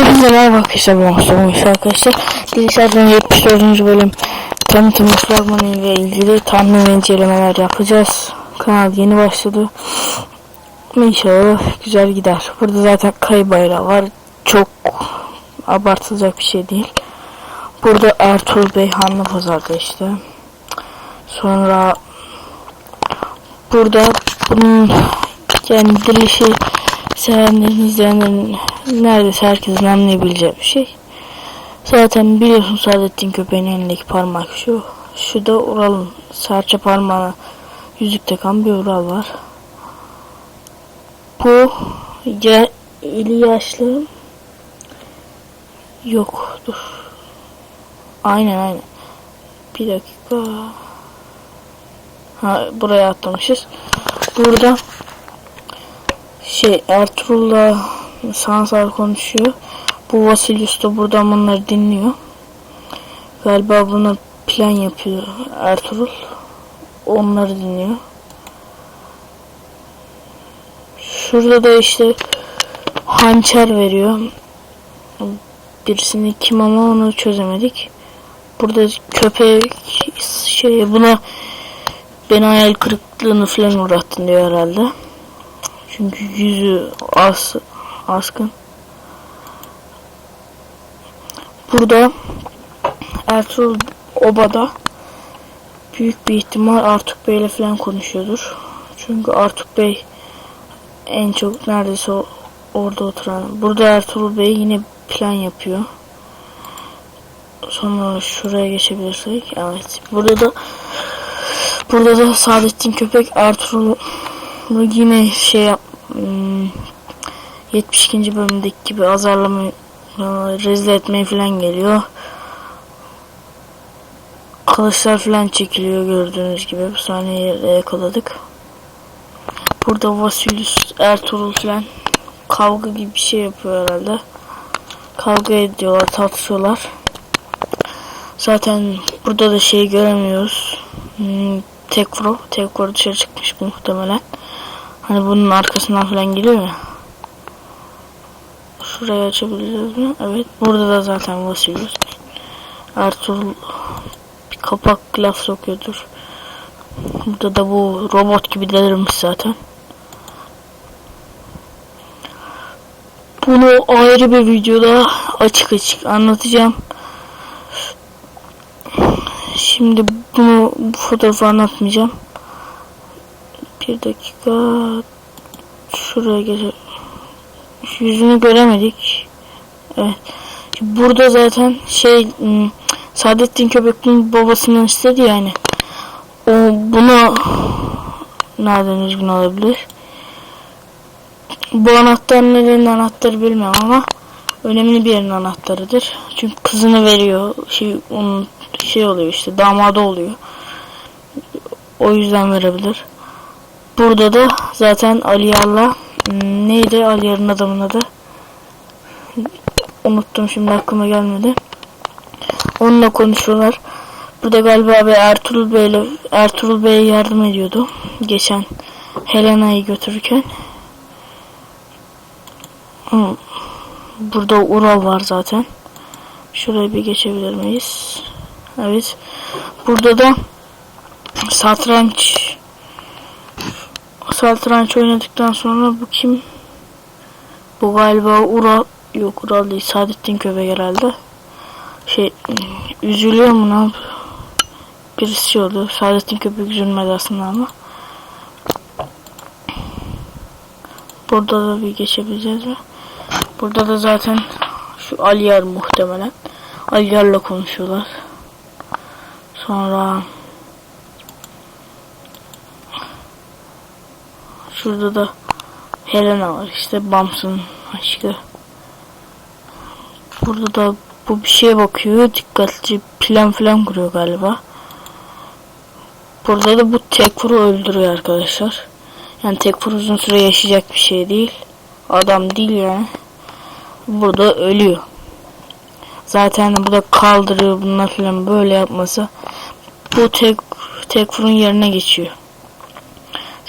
Hepinize merhaba arkadaşlar ben Mustafa arkadaşlar. Bilgisayardan 74. bölüm tanıtım fragmanı ile ilgili tahmin ve incelemeler yapacağız. Kanal yeni başladı. İnşallah güzel gider. Burada zaten kayı bayrağı var. Çok abartılacak bir şey değil. Burada Ertuğrul Bey Hanlı Pazar'da işte. Sonra burada bunun yani dirilişi sevenlerin, izleyenlerin neredeyse herkesin anlayabileceği bir şey. Zaten biliyorsun Saadettin Köpeğin elindeki parmak şu. Şu da Ural'ın serçe parmağına yüzük takan bir Ural var. Bu ya, eli yaşlı yok dur. Aynen aynen. Bir dakika. Ha buraya atlamışız. Burada şey Ertuğrul'la Sansar konuşuyor. Bu Vasilius da buradan bunları dinliyor. Galiba bunu plan yapıyor Ertuğrul. Onları dinliyor. Şurada da işte hançer veriyor. Birisini kim ama onu çözemedik. Burada köpek şey buna beni hayal kırıklığını falan uğrattın diyor herhalde. Çünkü yüzü az askın. Burada Ertuğrul Oba'da büyük bir ihtimal Artuk Bey ile falan konuşuyordur. Çünkü Artuk Bey en çok neredeyse orada oturan. Burada Ertuğrul Bey yine plan yapıyor. Sonra şuraya geçebilirsek. Evet. Burada da burada da Saadettin Köpek Ertuğrul yine şey yap, 72. bölümdeki gibi azarlama rezil etmeye falan geliyor. Kılıçlar falan çekiliyor gördüğünüz gibi. Bu sahneyi yakaladık. Burada Vasilius Ertuğrul falan kavga gibi bir şey yapıyor herhalde. Kavga ediyorlar, tartışıyorlar. Zaten burada da şey göremiyoruz. Hmm, Tekfro, Tekfro dışarı çıkmış muhtemelen. Hani bunun arkasından falan geliyor ya. Şurayı açabiliriz mi? Evet. Burada da zaten Vasilius. Ertuğrul bir kapak laf sokuyordur. Burada da bu robot gibi delirmiş zaten. Bunu ayrı bir videoda açık açık anlatacağım. Şimdi bunu bu fotoğrafı anlatmayacağım. Bir dakika. Şuraya geçelim. Yüzünü göremedik. Evet. Burada zaten şey hmm, Saadettin Köpek'in babasından istedi yani. O bunu nereden üzgün olabilir? Bu anahtar nerenin anahtarı bilmem ama önemli bir yerin anahtarıdır. Çünkü kızını veriyor. Şey onun şey oluyor işte damadı oluyor. O yüzden verebilir. Burada da zaten Aliyar'la hmm, neydi Aliyar'ın adamın adı? Unuttum şimdi aklıma gelmedi. Onunla konuşuyorlar. Burada galiba bir Ertuğrul Bey'le Ertuğrul Bey'e yardım ediyordu. Geçen Helena'yı götürürken. Hmm. Burada Ural var zaten. Şuraya bir geçebilir miyiz? Evet. Burada da satranç satranç oynadıktan sonra bu kim? Bu galiba Ural yok Ural değil Saadettin Köpek herhalde. Şey üzülüyor mu ne Birisi oldu. Saadettin Köpek üzülmedi aslında ama. Burada da bir geçebileceğiz mi? Burada da zaten şu Aliyar muhtemelen. Aliyar'la konuşuyorlar. Sonra Şurada da Helena var işte Bams'ın aşkı. Burada da bu bir şeye bakıyor. Dikkatli plan falan kuruyor galiba. Burada da bu Tekfur'u öldürüyor arkadaşlar. Yani Tekfur uzun süre yaşayacak bir şey değil. Adam değil yani. Burada ölüyor. Zaten burada kaldırıyor bunlar falan böyle yapması. Bu tek Tekfur'un yerine geçiyor.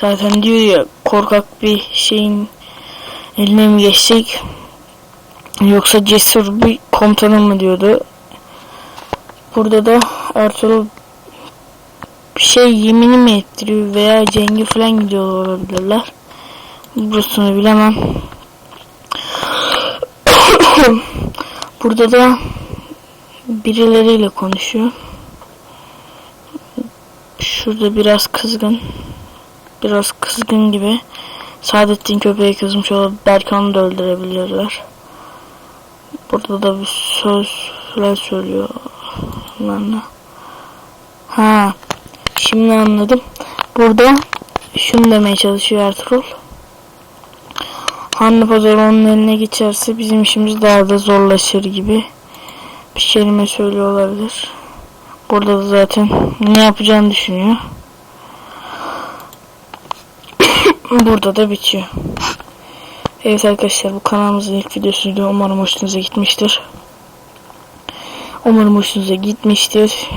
Zaten diyor ya korkak bir şeyin eline mi geçsek Yoksa cesur bir komutanım mı diyordu. Burada da Ertuğrul bir şey yemini mi ettiriyor veya cengi falan gidiyor olabilirler. Burasını bilemem. Burada da birileriyle konuşuyor. Şurada biraz kızgın. Biraz kızgın gibi. Saadettin köpeğe kızmış. Belki onu da öldürebilirler. Burada da bir söz falan söylüyor. Bunlarla. Ha. Şimdi anladım. Burada şunu demeye çalışıyor Ertuğrul. Hanlı Pazar onun eline geçerse bizim işimiz daha da zorlaşır gibi bir kelime söylüyor olabilir. Burada da zaten ne yapacağını düşünüyor. Burada da bitiyor. Evet arkadaşlar bu kanalımızın ilk videosuydu. Umarım hoşunuza gitmiştir. Umarım hoşunuza gitmiştir.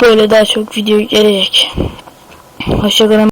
Böyle daha çok video gelecek. Hoşçakalın.